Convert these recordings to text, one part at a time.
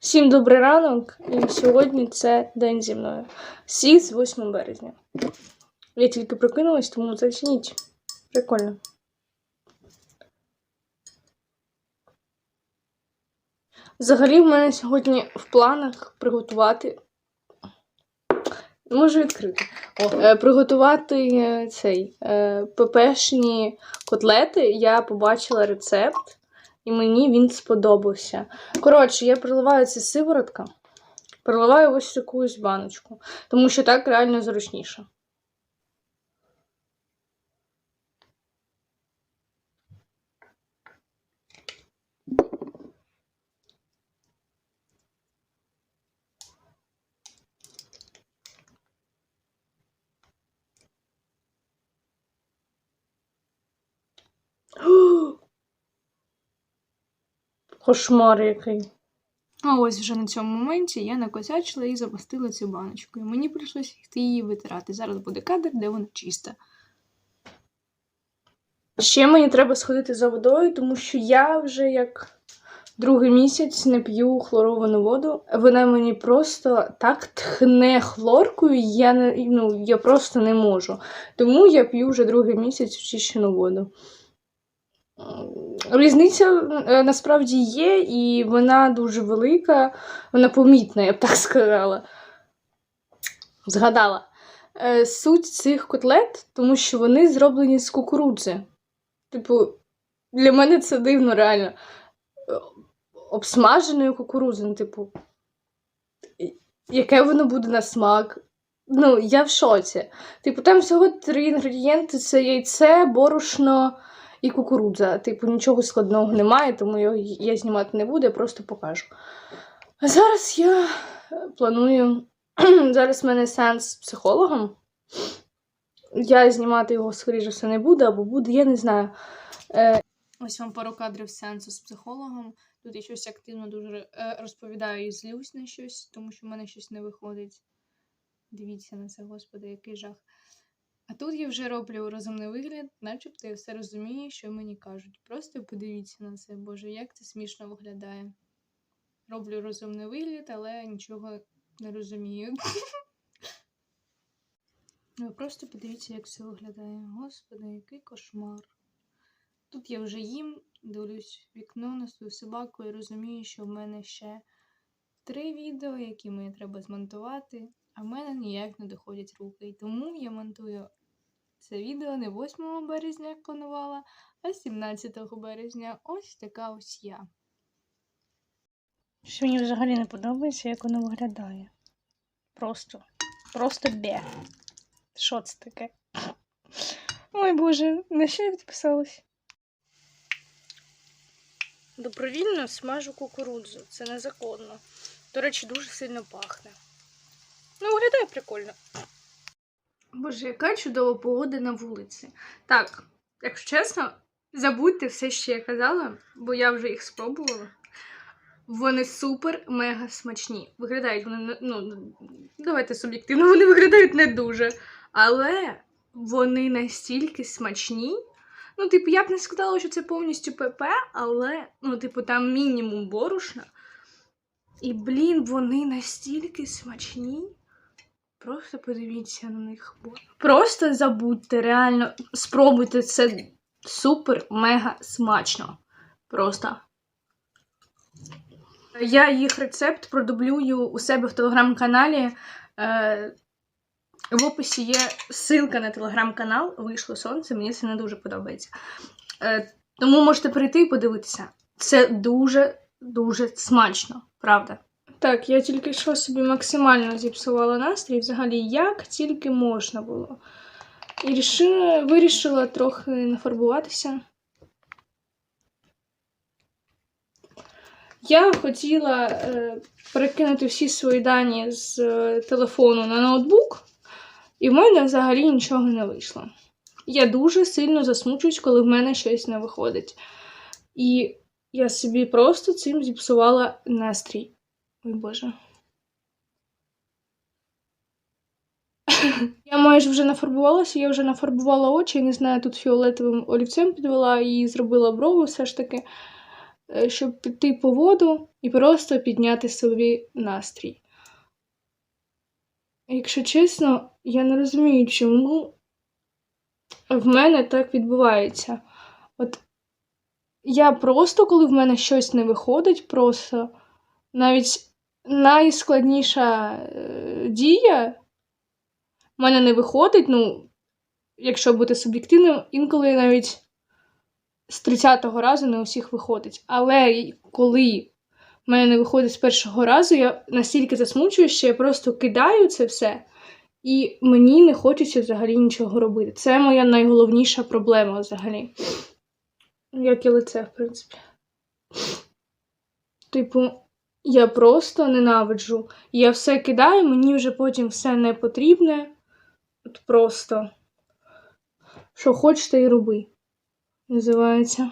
Всім добрий ранок, і сьогодні це день зі мною. Всі з 8 березня. Я тільки прокинулась, тому зацініть. Прикольно. Взагалі, в мене сьогодні в планах приготувати. Можу відкрити. О, е, приготувати е, цей е, пепешні котлети. Я побачила рецепт, і мені він сподобався. Коротше, я приливаю це сиворотка, приливаю ось таку баночку, тому що так реально зручніше. Кошмар який. А ось вже на цьому моменті я накосячила і запустила цю баночку. І мені прийшлося йти її витирати. Зараз буде кадр, де вона чиста. Ще мені треба сходити за водою, тому що я вже як другий місяць не п'ю хлоровану воду. Вона мені просто так тхне хлоркою, я не ну, я просто не можу. Тому я п'ю вже другий місяць очищену воду. Різниця е, насправді є, і вона дуже велика, вона помітна, я б так сказала. Згадала. Е, Суть цих котлет, тому що вони зроблені з кукурудзи. Типу, для мене це дивно, реально. Е, Обсмаженою кукурудзою, типу, яке воно буде на смак? Ну, я в шоці. Типу, там всього три інгредієнти: це яйце, борошно і кукурудза. Типу, нічого складного немає, тому я, я знімати не буду, я просто покажу. А зараз я планую. зараз в мене сеанс з психологом. Я знімати його, скоріше все, не буду, або буду, я не знаю. Е, Ось вам пару кадрів сеансу з психологом. Тут я щось активно дуже е, розповідаю і злюсь на щось, тому що в мене щось не виходить. Дивіться на це, господи, який жах. А тут я вже роблю розумний вигляд, начебто я все розумію, що мені кажуть. Просто подивіться на це, Боже, як це смішно виглядає. Роблю розумний вигляд, але нічого не розумію. Просто подивіться, як це виглядає. Господи, який кошмар. Тут я вже їм, дивлюсь вікно на свою собаку і розумію, що в мене ще три відео, які мені треба змонтувати, а в мене ніяк не доходять руки. І тому я монтую це відео не 8 березня, як планувала, а 17 березня. Ось така ось я. Що мені взагалі не подобається, як воно виглядає. Просто, просто бе. Що це таке? Ой Боже, на що я підписалась? Добровільно смажу кукурудзу. Це незаконно. До речі, дуже сильно пахне. Ну, виглядає прикольно. Боже, яка чудова погода на вулиці. Так, якщо чесно, забудьте все, що я казала, бо я вже їх спробувала. Вони супер-мега смачні. Виглядають вони, ну, давайте суб'єктивно, вони виглядають не дуже. Але вони настільки смачні. Ну, типу, я б не сказала, що це повністю ПП, але, ну, типу, там мінімум борошна. І, блін, вони настільки смачні. Просто подивіться на них. Просто забудьте, реально спробуйте це супер мега смачно. Просто. Я їх рецепт продублюю у себе в телеграм-каналі. Е, в описі є ссылка на телеграм-канал. Вийшло сонце, мені це не дуже подобається. Е, тому можете прийти і подивитися. Це дуже-дуже смачно, правда. Так, я тільки що собі максимально зіпсувала настрій, взагалі, як тільки можна було. І рішила, вирішила трохи нафарбуватися. Я хотіла е, перекинути всі свої дані з е, телефону на ноутбук, і в мене взагалі нічого не вийшло. Я дуже сильно засмучуюсь, коли в мене щось не виходить. І я собі просто цим зіпсувала настрій. Ой Боже. Я майже вже нафарбувалася, я вже нафарбувала очі, не знаю, тут фіолетовим олівцем підвела і зробила брову все ж таки. е, щоб піти по воду і просто підняти собі настрій. Якщо чесно, я не розумію, чому в мене так відбувається. От я просто, коли в мене щось не виходить, просто навіть найскладніша е, дія в мене не виходить. Ну, якщо бути суб'єктивним, інколи навіть з 30-го разу не у всіх виходить. Але коли в мене не виходить з першого разу, я настільки засмучую, що я просто кидаю це все, і мені не хочеться взагалі нічого робити. Це моя найголовніша проблема взагалі. Як і лице, в принципі. Типу, я просто ненавиджу. Я все кидаю, мені вже потім все не потрібне. От просто. Що хочете і роби. Називається.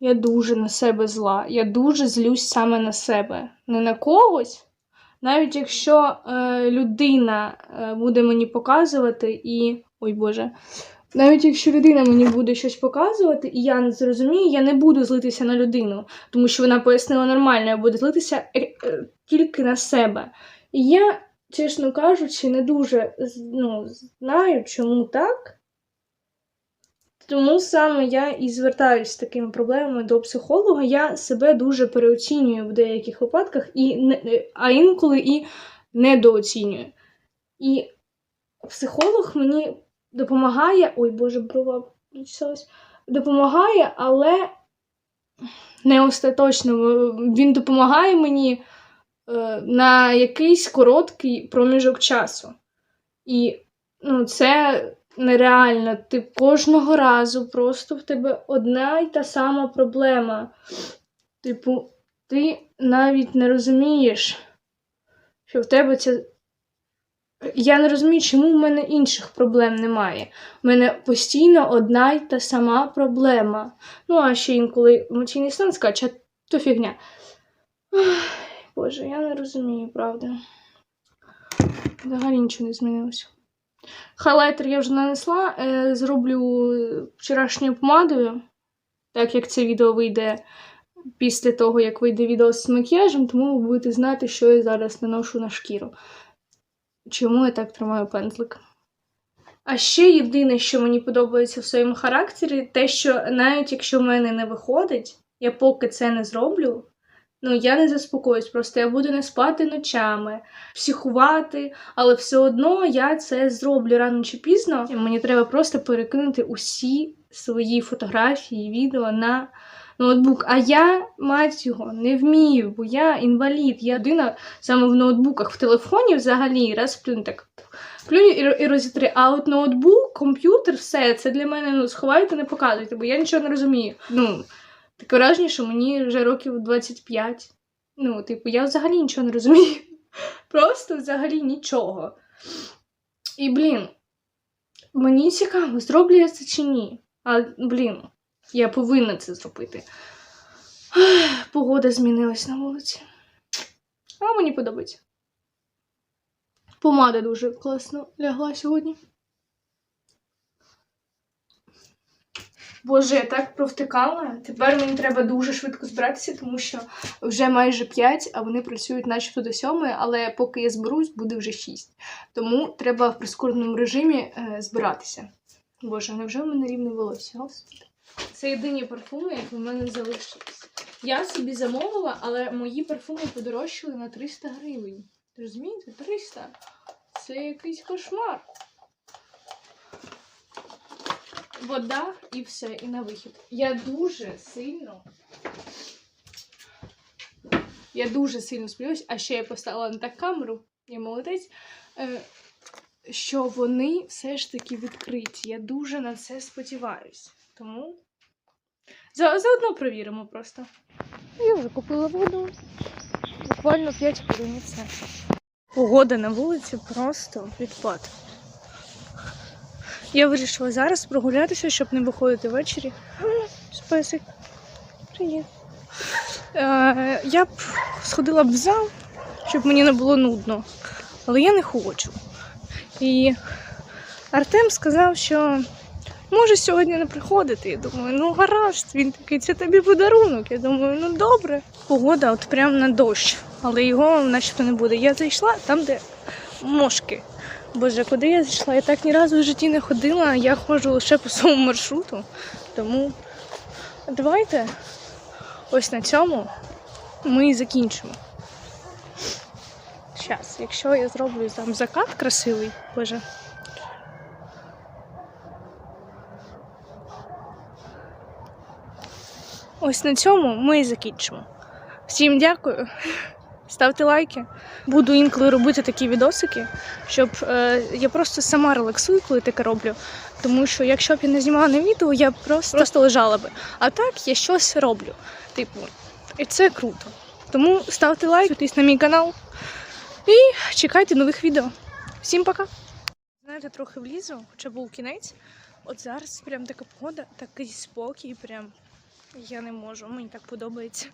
Я дуже на себе зла. Я дуже злюсь саме на себе. Не на когось. Навіть якщо е, людина е, буде мені показувати і. Ой Боже. Навіть якщо людина мені буде щось показувати, і я не зрозумію, я не буду злитися на людину, тому що вона пояснила нормально, я буду злитися е, е, тільки на себе. І я, чесно кажучи, не дуже ну, знаю, чому так. Тому саме я і звертаюся з такими проблемами до психолога. Я себе дуже переоцінюю в деяких випадках, і е, а інколи і недооцінюю. І психолог мені допомагає. Ой, Боже, брова почесалась. Допомагає, але не остаточно. Він допомагає мені е, на якийсь короткий проміжок часу. І ну, це нереально. Ти кожного разу просто в тебе одна й та сама проблема. Типу, ти навіть не розумієш, що в тебе це. Я не розумію, чому в мене інших проблем немає. У мене постійно одна й та сама проблема. Ну, а ще інколи емоційний стан скаче, то фігня. Ах, Боже, я не розумію, правда. Взагалі нічого не змінилося. Хайлайтер я вже нанесла, е, зроблю вчорашньою помадою, так як це відео вийде після того, як вийде відео з макіяжем, тому ви будете знати, що я зараз наношу на шкіру. Чому я так тримаю пензлик? А ще єдине, що мені подобається в своєму характері, те, що навіть якщо в мене не виходить, я поки це не зроблю, ну я не заспокоюсь, просто я буду не спати ночами, психувати, але все одно я це зроблю рано чи пізно. Мені треба просто перекинути усі свої фотографії, відео на ноутбук. А я, мать його, не вмію, бо я інвалід, я людина саме в ноутбуках, в телефоні взагалі раз плюнь так. Плюнь і, і розітри. А от ноутбук, комп'ютер, все, це для мене ну, сховайте, не показуйте, бо я нічого не розумію. Ну, таке враження, що мені вже років 25. Ну, типу, я взагалі нічого не розумію. Просто взагалі нічого. І, блін, мені цікаво, зроблю я це чи ні. А, блін, я повинна це зробити. Погода змінилась на вулиці. А мені подобається. Помада дуже класно лягла сьогодні. Боже, я так провтикала. Тепер мені треба дуже швидко збиратися, тому що вже майже 5, а вони працюють начебто до 7, але поки я зберусь, буде вже 6. Тому треба в прискореному режимі е, збиратися. Боже, невже в мене рівне волосся? Господи. Це єдині парфуми, які в мене залишились. Я собі замовила, але мої парфуми подорожчали на 300 гривень. Розумієте? 300. Це якийсь кошмар. Вода і все, і на вихід. Я дуже сильно. Я дуже сильно сподіваюся, а ще я поставила на так камеру, я молодець, е, що вони все ж таки відкриті. Я дуже на це сподіваюся. Тому за, заодно провіримо просто. Я вже купила воду. Буквально 5 хвилин все. Погода на вулиці просто відпад. Я вирішила зараз прогулятися, щоб не виходити ввечері. Спесик. Привіт. Е, я б сходила б в зал, щоб мені не було нудно. Але я не хочу. І Артем сказав, що може сьогодні не приходити. Я думаю, ну гаразд, він такий, це тобі подарунок. Я думаю, ну добре. Погода от прям на дощ, але його начебто не буде. Я зайшла там, де мошки. Боже, куди я зайшла? Я так ні разу в житті не ходила, я ходжу лише по своєму маршруту. Тому давайте ось на цьому ми і закінчимо. Зараз, якщо я зроблю там закат красивий, боже. Ось на цьому ми і закінчимо. Всім дякую. Ставте лайки. Буду інколи робити такі відосики, щоб е, я просто сама релаксую, коли таке роблю. Тому що якщо б я не знімала на відео, я б просто, просто лежала би. А так я щось роблю. Типу, і це круто. Тому ставте лайк, підписуйтесь на мій канал і чекайте нових відео. Всім пока! Знаєте, трохи влізу, хоча був кінець. От зараз прям така погода, такий спокій, прям я не можу, мені так подобається.